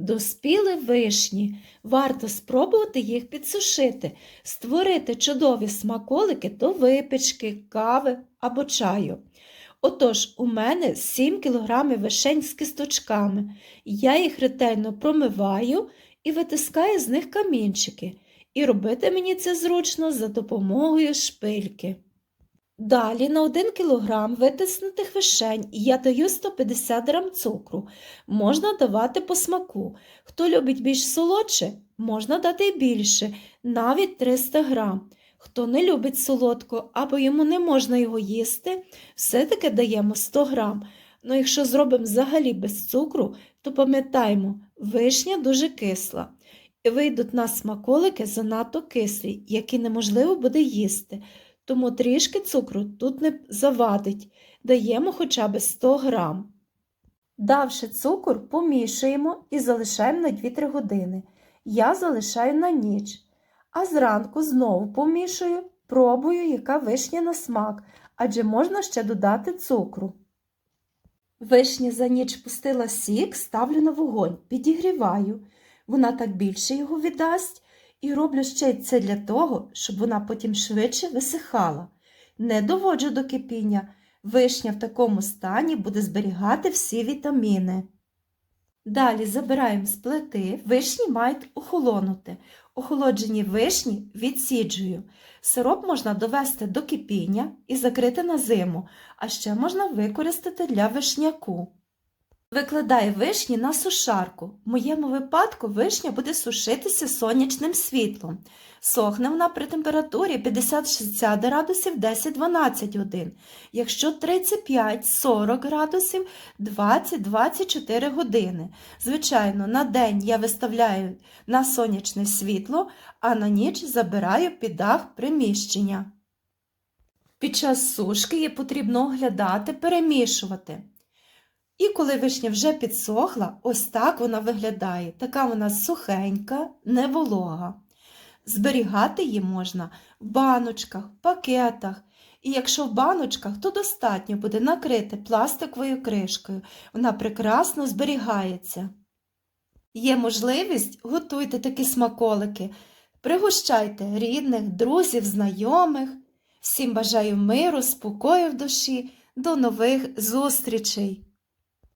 Доспіли вишні. Варто спробувати їх підсушити, створити чудові смаколики до випічки, кави або чаю. Отож, у мене 7 кг вишень з кісточками. Я їх ретельно промиваю і витискаю з них камінчики. І робити мені це зручно за допомогою шпильки. Далі на 1 кг витиснутих вишень я даю 150 г цукру. Можна давати по смаку. Хто любить більш солодше, можна дати більше, навіть 300 г. Хто не любить солодко або йому не можна його їсти, все-таки даємо 100 г. Ну якщо зробимо взагалі без цукру, то пам'ятаємо, вишня дуже кисла. І вийдуть на смаколики занадто кислі, які неможливо буде їсти. Тому трішки цукру тут не завадить. Даємо хоча б 100 грам. Давши цукор, помішуємо і залишаємо на 2-3 години. Я залишаю на ніч. А зранку знову помішую, пробую, яка вишня на смак, адже можна ще додати цукру. Вишня за ніч пустила сік, ставлю на вогонь, підігріваю. Вона так більше його віддасть, і роблю ще й це для того, щоб вона потім швидше висихала. Не доводжу до кипіння. Вишня в такому стані буде зберігати всі вітаміни. Далі забираємо з плити, вишні мають охолонути. Охолоджені вишні відсіджую. Сироп можна довести до кипіння і закрити на зиму, а ще можна використати для вишняку. Викладаю вишні на сушарку. В моєму випадку вишня буде сушитися сонячним світлом. Сохне вона при температурі 50-60 градусів 10-12 годин. Якщо 35-40 градусів 20-24 години. Звичайно, на день я виставляю на сонячне світло, а на ніч забираю під дах приміщення. Під час сушки її потрібно оглядати, перемішувати. І коли вишня вже підсохла, ось так вона виглядає. Така вона сухенька, не волога. Зберігати її можна в баночках, пакетах. І якщо в баночках, то достатньо буде накрити пластиковою кришкою. Вона прекрасно зберігається. Є можливість, готуйте такі смаколики, пригощайте рідних, друзів, знайомих. Всім бажаю миру, спокою в душі. До нових зустрічей!